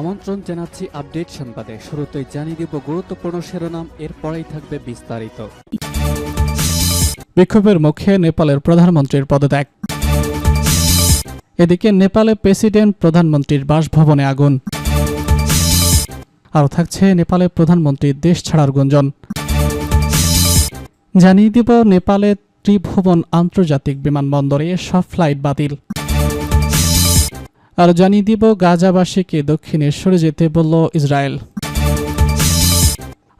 আমন্ত্রণ জানাচ্ছি আপডেট সংবাদে। শুরুতেই জানিয়ে দিব গুরুত্বপূর্ণ শিরোনাম, এরপরেই থাকবে বিস্তারিত। বিক্ষোভের মুখে নেপালের প্রধানমন্ত্রীর পদত্যাগ। এদিকে নেপালে প্রেসিডেন্ট, প্রধানমন্ত্রীর বাসভবনে আগুন। আরও থাকছে নেপালে প্রধানমন্ত্রীর দেশ ছাড়ার গুঞ্জন। জানিয়ে দিব নেপালে ত্রিভুবন আন্তর্জাতিক বিমানবন্দরে সব ফ্লাইট বাতিল। আর জানিয়ে দিব গাজাবাসীকে দক্ষিণে সরে যেতে বলল ইসরায়েল।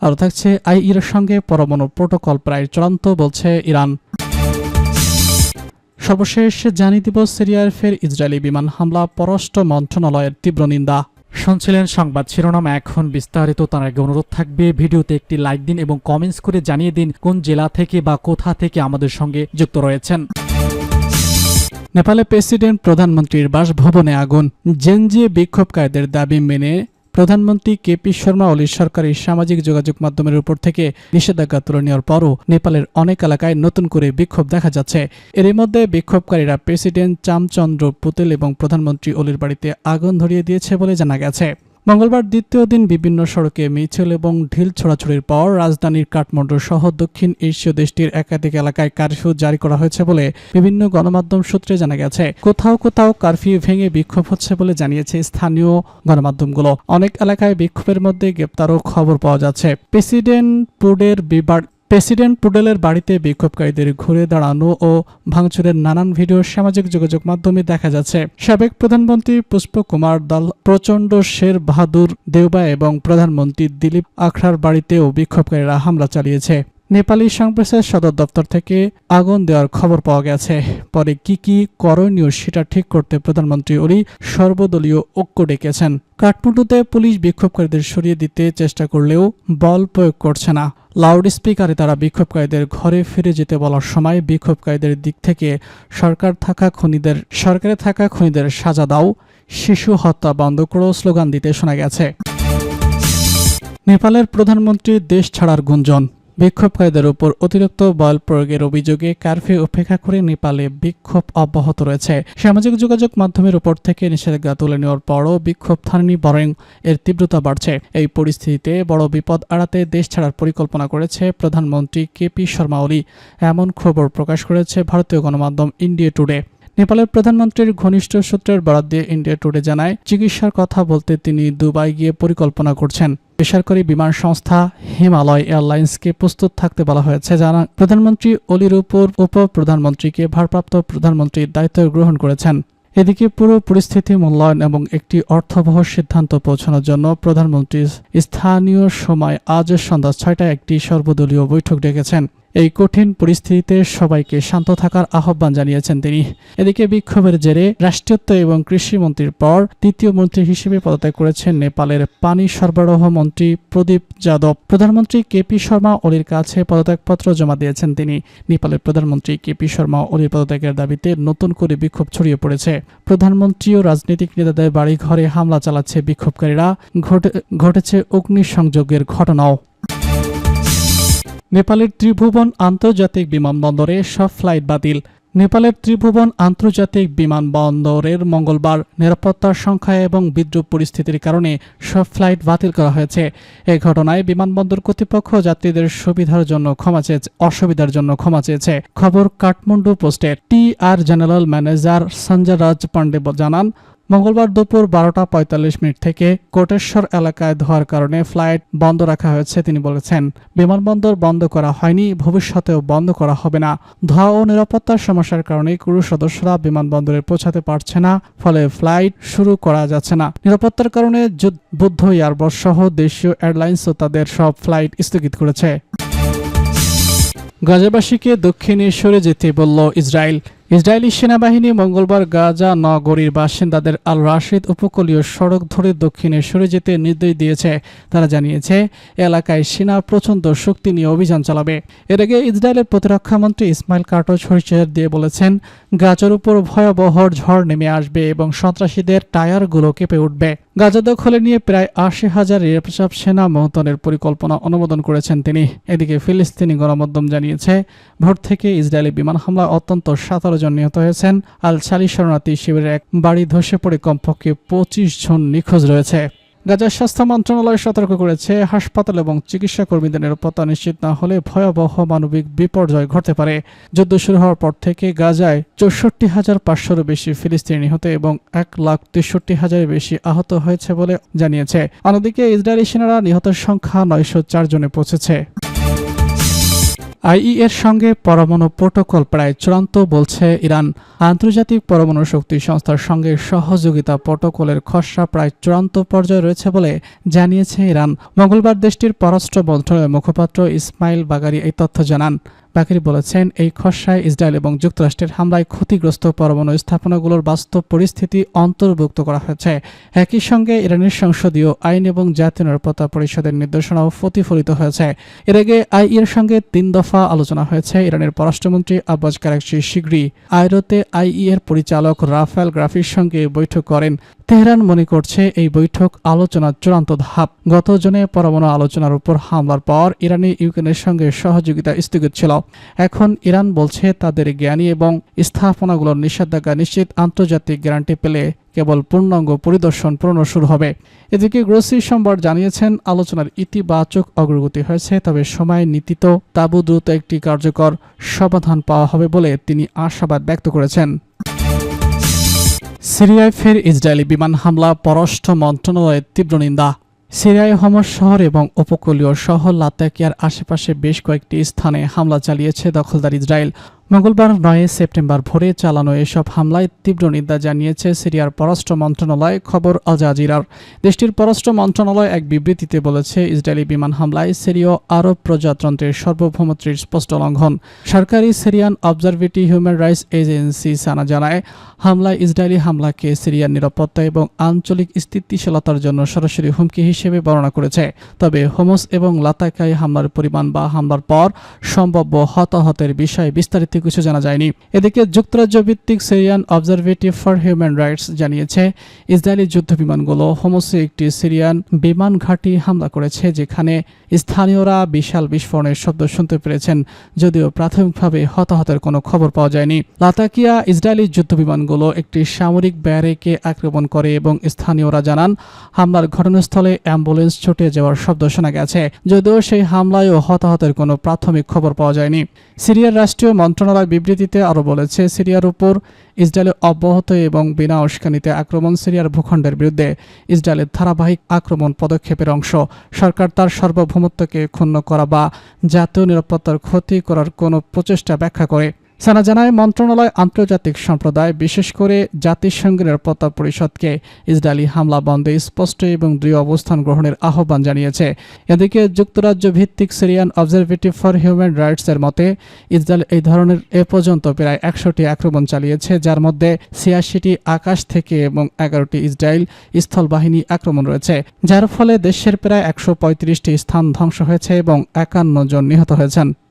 আরও থাকছে আইইর সঙ্গে পরমাণু প্রোটোকল প্রায় চূড়ান্ত বলছে ইরান। সর্বশেষ জানিয়ে দিব সিরিয়ার ফের ইসরায়েলি বিমান হামলা, পররাষ্ট্র মন্ত্রণালয়ের তীব্র নিন্দা। শুনছিলেন সংবাদ শিরোনাম, এখন বিস্তারিত, তার আগে অনুরোধ থাকবে, ভিডিওতে একটি লাইক দিন এবং কমেন্টস করে জানিয়ে দিন কোন জেলা থেকে বা কোথা থেকে আমাদের সঙ্গে যুক্ত রয়েছেন। নেপালে প্রেসিডেন্ট প্রধানমন্ত্রীর বাসভবনে আগুন। জেনজি বিক্ষোভকারীদের দাবি মেনে প্রধানমন্ত্রী কেপি শর্মা ওলি সরকারের সামাজিক যোগাযোগ মাধ্যমের উপর থেকে নিষেধাজ্ঞা তুলে নেওয়ার পরও নেপালের অনেক এলাকায় নতুন করে বিক্ষোভ দেখা যাচ্ছে। এর মধ্যে বিক্ষোভকারীরা প্রেসিডেন্ট চামচন্দ্র পুতেল এবং প্রধানমন্ত্রী ওলির বাড়িতে আগুন ধরিয়ে দিয়েছে বলে জানা গেছে। মঙ্গলবার দ্বিতীয় দিন বিভিন্ন সড়কে মিছিল এবং ঢিল ছোড়াছড়ির পর রাজধানীর কাঠমান্ডু সহ দক্ষিণ এশীয় দেশটির একাধিক এলাকায় কারফিউ জারি করা হয়েছে বলে বিভিন্ন গণমাধ্যম সূত্রে জানা গেছে। কোথাও কোথাও কারফিউ ভেঙে বিক্ষোভ হচ্ছে বলে জানিয়েছে স্থানীয় গণমাধ্যমগুলো। অনেক এলাকায় বিক্ষোভের মধ্যে গ্রেপ্তারও খবর পাওয়া যাচ্ছে। প্রেসিডেন্ট পুডের বিবার প্রেসিডেন্ট পুডেলের বাড়িতে বিক্ষোভকারীদের ঘুরে দাঁড়ানো ও ভাঙচুরের নানান ভিডিও সামাজিক যোগাযোগ মাধ্যমে দেখা যাচ্ছে। সাবেক প্রধানমন্ত্রী পুষ্প কুমার দল, প্রচণ্ড শের বাহাদুর দেওবা এবং প্রধানমন্ত্রী দিলীপ আখড়ার বাড়িতেও বিক্ষোভকারীরা হামলা চালিয়েছে। নেপালি সংপ্রেসের সদর দপ্তর থেকে আগুন দেওয়ার খবর পাওয়া গেছে। পরে কি কি করণীয় সেটা ঠিক করতে প্রধানমন্ত্রী ওলি সর্বদলীয় ঐক্য ডেকেছেন। কাঠমান্ডুতে পুলিশ বিক্ষোভকারীদের সরিয়ে দিতে চেষ্টা করলেও বল প্রয়োগ করছে না। লাউড স্পিকারে তারা বিক্ষোভকারীদের ঘরে ফিরে যেতে বলার সময় বিক্ষোভকারীদের দিক থেকে সরকার থাকা খনিদের, সরকারে থাকা খনিদের সাজা দাও, শিশু হত্যা বন্ধ করো স্লোগান দিতে শোনা গেছে। নেপালের প্রধানমন্ত্রী দেশ ছাড়ার গুঞ্জন বিক্ষোভকারীদের উপর অতিরিক্ত বল প্রয়োগের অভিযোগে কারফিউ উপেক্ষা করে নেপালে বিক্ষোভ অব্যাহত রয়েছে। সামাজিক যোগাযোগ মাধ্যমের উপর থেকে নিষেধাজ্ঞা তুলে নেওয়ার পরও বিক্ষোভ থামেনি বরং এর তীব্রতা বাড়ছে। এই পরিস্থিতিতে বড় বিপদ এড়াতে দেশ ছাড়ার পরিকল্পনা করেছে প্রধানমন্ত্রী কেপি শর্মা ওলি। এমন খবর প্রকাশ করেছে ভারতীয় গণমাধ্যম ইন্ডিয়া টুডে। নেপালের প্রধানমন্ত্রীর ঘনিষ্ঠ সূত্রের বরাদ দিয়ে ইন্ডিয়া টুডে জানায়, চিকিৎসার কথা বলতে তিনি দুবাই গিয়ে পরিকল্পনা করছেন। বেসরকারি বিমান সংস্থা হিমালয় এয়ারলাইন্সকে প্রস্তুত থাকতে বলা হয়েছে। জানা, প্রধানমন্ত্রী অলির উপর উপ প্রধানমন্ত্রীকে ভারপ্রাপ্ত প্রধানমন্ত্রীর দায়িত্ব গ্রহণ করেছেন। এদিকে পুরো পরিস্থিতি মূল্যায়ন এবং একটি অর্থবহ সিদ্ধান্ত পৌঁছানোর জন্য প্রধানমন্ত্রী স্থানীয় সময় আজ সন্ধ্যা ছয়টায় একটি সর্বদলীয় বৈঠক ডেকেছেন। এই কঠিন পরিস্থিতিতে সবাইকে শান্ত থাকার আহ্বান জানিয়েছেন তিনি। এদিকে বিক্ষোভের জেরে রাষ্ট্রীয়ত্ব এবং কৃষি মন্ত্রীর পর তৃতীয় মন্ত্রী হিসেবে পদত্যাগ করেছেন নেপালের পানি সরবরাহ মন্ত্রী প্রদীপ যাদব। প্রধানমন্ত্রী কেপি শর্মা ওলির কাছে পদত্যাগপত্র জমা দিয়েছেন তিনি। নেপালের প্রধানমন্ত্রী কেপি শর্মা ওলির পদত্যাগের দাবিতে নতুন করে বিক্ষোভ ছড়িয়ে পড়েছে। প্রধানমন্ত্রী ও রাজনৈতিক নেতাদের বাড়ি ঘরে হামলা চালাচ্ছে বিক্ষোভকারীরা। ঘটে- ঘটেছে অগ্নিসংযোগের ঘটনাও। নেপালের ত্রিভুবন আন্তর্জাতিক বিমানবন্দরে সব ফ্লাইট বাতিল। নেপালের ত্রিভুবন আন্তর্জাতিক বিমানবন্দরের মঙ্গলবার নিরাপত্তার সংখ্যা এবং বিদ্রুপ পরিস্থিতির কারণে সব ফ্লাইট বাতিল করা হয়েছে। এ ঘটনায় বিমানবন্দর কর্তৃপক্ষ যাত্রীদের সুবিধার জন্য ক্ষমা চেয়েছে, অসুবিধার জন্য ক্ষমা চেয়েছে। খবর কাঠমান্ডু পোস্টের টি আর জেনারেল ম্যানেজার সঞ্জয় রাজ পান্ডে জানান মঙ্গলবার দুপুর বারোটা পঁয়তাল্লিশ মিনিট থেকে কোটেশ্বর এলাকায় ধোয়ার কারণে ফ্লাইট বন্ধ রাখা হয়েছে, তিনি বলেছেন। বিমানবন্দর বন্ধ করা হয়নি, ভবিষ্যতেও বন্ধ করা হবে না। ধোয়া ও নিরাপত্তার সমস্যার কারণে ক্রু সদস্যরা বিমানবন্দরে পৌঁছাতে পারছে না, ফলে ফ্লাইট শুরু করা যাচ্ছে না। নিরাপত্তার কারণে বুদ্ধ এয়ারবাস সহ দেশীয় এয়ারলাইন্সও তাদের সব ফ্লাইট স্থগিত করেছে। গাজাবাসীকে দক্ষিণে সরে যেতে বলল ইসরায়েল। ইসরায়েলি সেনাবাহিনী মঙ্গলবার গাজা নগরীর বাসিন্দাদের আল রাশিদ উপকূলীয় সড়ক ধরে দক্ষিণে সরে যেতে নির্দেশ দিয়েছে। তারা জানিয়েছে, এলাকায় সেনা প্রচণ্ড শক্তি নিয়ে অভিযান চালাবে। এর আগে ইসরায়েলের প্রতিরক্ষামন্ত্রী ইসমাইল কাটোচ হরিচের দিয়ে বলেছেন, গাজার উপর ভয়াবহ ঝড় নেমে আসবে এবং সন্ত্রাসীদের টায়ারগুলো কেঁপে উঠবে। গাজা দখলে নিয়ে প্রায় আশি হাজার রেপসাব সেনা মোহতনের পরিকল্পনা অনুমোদন করেছেন তিনি। এদিকে ফিলিস্তিনি গণমাধ্যম জানিয়েছে, ভোর থেকে ইসরায়েলি বিমান হামলা অত্যন্ত সতেরো জন নিহত হয়েছেন। আল সালি শরণার্থী শিবিরের এক বাড়ি ধসে পড়ে কমপক্ষে পঁচিশ জন নিখোঁজ রয়েছে। গাজার স্বাস্থ্য মন্ত্রণালয় সতর্ক করেছে, হাসপাতাল এবং চিকিৎসা কর্মীদের নিরাপত্তা নিশ্চিত না হলে ভয়াবহ মানবিক বিপর্যয় ঘটতে পারে। যুদ্ধ শুরু হওয়ার পর থেকে গাজায় চৌষট্টি হাজার পাঁচশোরও বেশি ফিলিস্তিনি নিহত এবং এক লাখ তেষট্টি হাজারের বেশি আহত হয়েছে বলে জানিয়েছে। অন্যদিকে ইসরায়েলি সেনারা নিহতের সংখ্যা নয়শো চার জনে পৌঁছেছে। আইই এর সঙ্গে পরমাণু প্রোটোকল প্রায় চূড়ান্ত বলছে ইরান। আন্তর্জাতিক পরমাণু শক্তি সংস্থার সঙ্গে সহযোগিতা প্রোটোকলের খসড়া প্রায় চূড়ান্ত পর্যায়ে রয়েছে বলে জানিয়েছে ইরান। মঙ্গলবার দেশটির পররাষ্ট্র মন্ত্রণালয়ের মুখপাত্র ইসমাইল বাগারি এই তথ্য জানান। বাকিরি বলেছেন, এই খসড়ায় ইসরায়েল এবং যুক্তরাষ্ট্রের হামলায় ক্ষতিগ্রস্ত পরমাণু স্থাপনাগুলোর বাস্তব পরিস্থিতি অন্তর্ভুক্ত করা হয়েছে। একই সঙ্গে ইরানের সংসদীয় আইন এবং জাতীয় নিরাপত্তা পরিষদের নির্দেশনাও প্রতিফলিত হয়েছে। এর আগে আইইর সঙ্গে তিন দফা আলোচনা হয়েছে। ইরানের পররাষ্ট্রমন্ত্রী আব্বাস কারাকচি শীঘ্রই আইরোতে আইই এর পরিচালক রাফেল গ্রাফির সঙ্গে বৈঠক করেন। তেহরান মনে করছে এই বৈঠক আলোচনার চূড়ান্ত ধাপ। গত জনে পরমাণু আলোচনার উপর হামলার পর ইরানি ইউক্রেনের সঙ্গে সহযোগিতা স্থগিত ছিল। এখন ইরান বলছে তাদের জ্ঞানী এবং স্থাপনাগুলোর নিষেধাজ্ঞা নিশ্চিত আন্তর্জাতিক গ্যারান্টি পেলে কেবল পূর্ণাঙ্গ পরিদর্শন পুরনো শুরু হবে। এদিকে গ্রোসি সোমবার জানিয়েছেন, আলোচনার ইতিবাচক অগ্রগতি হয়েছে, তবে সময় নীতিত, তাবু দ্রুত একটি কার্যকর সমাধান পাওয়া হবে বলে তিনি আশাবাদ ব্যক্ত করেছেন। সিরিয়ায় ফের ইসরায়েলি বিমান হামলা, পররাষ্ট্র মন্ত্রণালয়ের তীব্র নিন্দা। সিরিয়ায় হমস শহর এবং উপকূলীয় শহর লাতাকিয়ার আশেপাশে বেশ কয়েকটি স্থানে হামলা চালিয়েছে দখলদার ইসরায়েল। মঙ্গলবার নয় সেপ্টেম্বর ভোরে চালানো এসব হামলায় তীব্র নিন্দা জানিয়েছে সিরিয়ার পররাষ্ট্র মন্ত্রণালয়, খবর আল জাজিরার। দেশটির পররাষ্ট্র মন্ত্রণালয় এক বিবৃতিতে বলেছে, ইসরায়েলি বিমান হামলায় সিরীয় আরব প্রজাতন্ত্রের সার্বভৌমত্বের স্পষ্ট লঙ্ঘন। সরকারি Syrian observatory human rights agency SANA জানায়, হামলায় ইসরায়েলি হামলাকে সিরিয়ার নিরাপত্তা এবং আঞ্চলিক স্থিতিশীলতার জন্য সরাসরি হুমকি হিসেবে বর্ণনা করেছে। তবে হোমস এবং লাতাকাই হামলার পরিমাণ বা হামলার পর সম্ভাব্য হতাহতের বিষয়ে বিস্তারিত কিছু জানা যায়নি। এদিকে যুক্তরাজ্য ভিত্তিক Syrian observatory for human rights জানিয়েছে, ইসরায়েলি যুদ্ধ বিমানগুলো হোমসে একটি সিরিয়ান বিমান ঘাঁটি হামলা করেছে, যেখানে স্থানীয়রা বিশাল বিস্ফোরণের শব্দ শুনতে পেরেছেন, যদিও প্রাথমিকভাবে হতাহতের কোনো খবর পাওয়া যায়নি। লাতাকিয়া ইসরায়েলি যুদ্ধ বিমানগুলো একটি সামরিক ব্যারেকে আক্রমণ করে এবং স্থানীয়রা জানান, হামলার ঘটনাস্থলে অ্যাম্বুলেন্স ছুটে যাওয়ার শব্দ শোনা গেছে, যদিও সেই হামলায়ও হতাহতের কোনো প্রাথমিক খবর পাওয়া যায়নি। সিরিয়ার রাষ্ট্রীয় মন্ত্রণালয় বিবৃতিতে আরও বলেছে, সিরিয়ার উপর ইসরায়েলের অব্যাহত এবং বিনা উস্কানিতে আক্রমণ সিরিয়ার ভূখণ্ডের বিরুদ্ধে ইসরায়েলের ধারাবাহিক আক্রমণ পদক্ষেপের অংশ। সরকার তার সার্বভৌমত্বকে ক্ষুণ্ণ করা বা জাতীয় নিরাপত্তার ক্ষতি করার কোনো প্রচেষ্টা ব্যাখ্যা করে সানা জানায় মন্ত্রণালয় আন্তর্জাতিক সম্প্রদায়, বিশেষ করে জাতিসংঘের নিরাপত্তা পরিষদকে ইসরায়েলি হামলা বন্ধে স্পষ্ট এবং দৃঢ় অবস্থান গ্রহণের আহ্বান জানিয়েছে। এদিকে যুক্তরাজ্য ভিত্তিক Syrian observatory for human rights এর মতে, ইসরায়েল এই ধরনের এ পর্যন্ত প্রায় একশোটি আক্রমণ চালিয়েছে, যার মধ্যে ছিয়াশিটি আকাশ থেকে এবং এগারোটি ইসরায়েল স্থলবাহিনী আক্রমণ রয়েছে, যার ফলে দেশের প্রায় একশো স্থান ধ্বংস হয়েছে এবং একান্ন জন নিহত হয়েছেন।